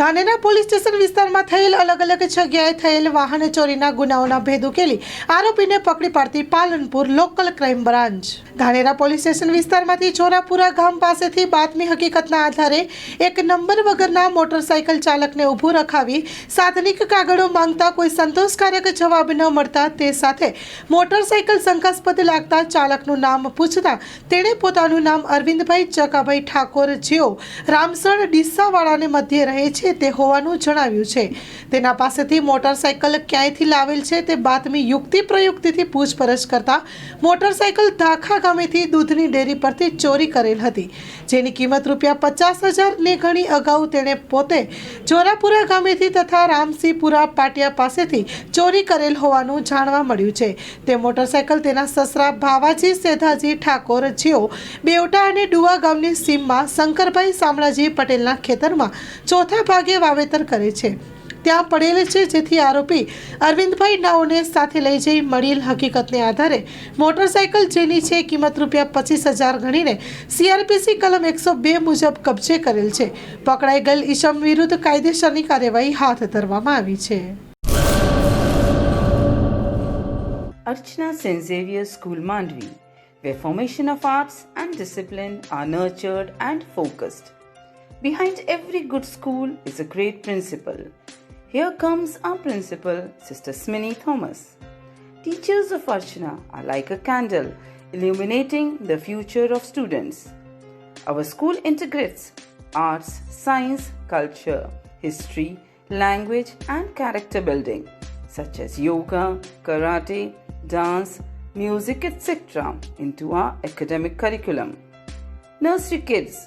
Dhanera police station વિસ્તારમાં થયેલ અલગ અલગ જગ્યાએ થયેલ વાહન ચોરીના ગુનાઓના ભેદ ઉકેલી આરોપીને પકડી પાડતી Palanpur local crime branch. Dhanera police station વિસ્તારમાંથી ચોરાપુરા ગામ પાસેથી બાતમી હકીકતના આધારે એક નંબર વગરના મોટરસાયકલ ચાલકને ઊભું રખાવી સાધનિક કાગળો માંગતા કોઈ સંતોષકારક જવાબ ન મળતા તે સાથે મોટરસાયકલ શંકાસ્પદ લાગતા ચાલકનું નામ પૂછતા તેણે પોતાનું નામ અરવિંદભાઈ ચકાભાઈ ઠાકોર જેઓ રામસણ ડીસાવાળાને મધ્યે રહે છે તે હોવાનું જણાવ્યું છે. તેના પાસેથી મોટરસાયકલ ક્યાંયથી લાવેલ છે તે બાતમી યુક્તિ પ્રયુક્તિથી પૂછપરછ કરતા મોટરસાયકલ ધાખા ગામેથી દૂધની ડેરી પરથી ચોરી કરેલ હતી. જેની કિંમત રૂપિયા પચાસ હજારની ઘણી અગાઉ તેણે પોતે જોરાપુરા ગામેથી તથા રામસિંહપુરા પાટિયા પાસેથી ચોરી કરેલ હોવાનું જાણવા મળ્યું છે. તે મોટરસાયકલ તેના સસરા ભાવાજી સેધાજી ઠાકોર જેઓ બેવટા અને ડુવા ગામની સીમમાં શંકરભાઈ શામળાજી પટેલના ખેતરમાં ચોથા ભાગે વાવેતર કરે છે ત્યાં પડેલ છે જેથી આરોપી અરવિંદભાઈ નાઓને સાથે લઈ જઈ મળેલ હકીકતને આધારે મોટરસાયકલ જેની છે કિંમત રૂપિયા પચીસ હજાર ગણીને સીઆરપીસી કલમ એકસો બે મુજબ કબજે કરેલ છે પકડાઈ ગયેલ ઈશમ વિરુદ્ધ કાયદેસરની કાર્યવાહી હાથ ધરવામાં આવી છે Archana St. School Mandvi where formation of arts and discipline are nurtured and focused. Behind every good school is a great principal. Here comes our principal, Sister Smini Thomas. Teachers of Archana are like a candle illuminating the future of students. Our school integrates arts, science, culture, history, language, and character building, such as yoga, karate, dance, music, etc., into our academic curriculum. Nursery kids,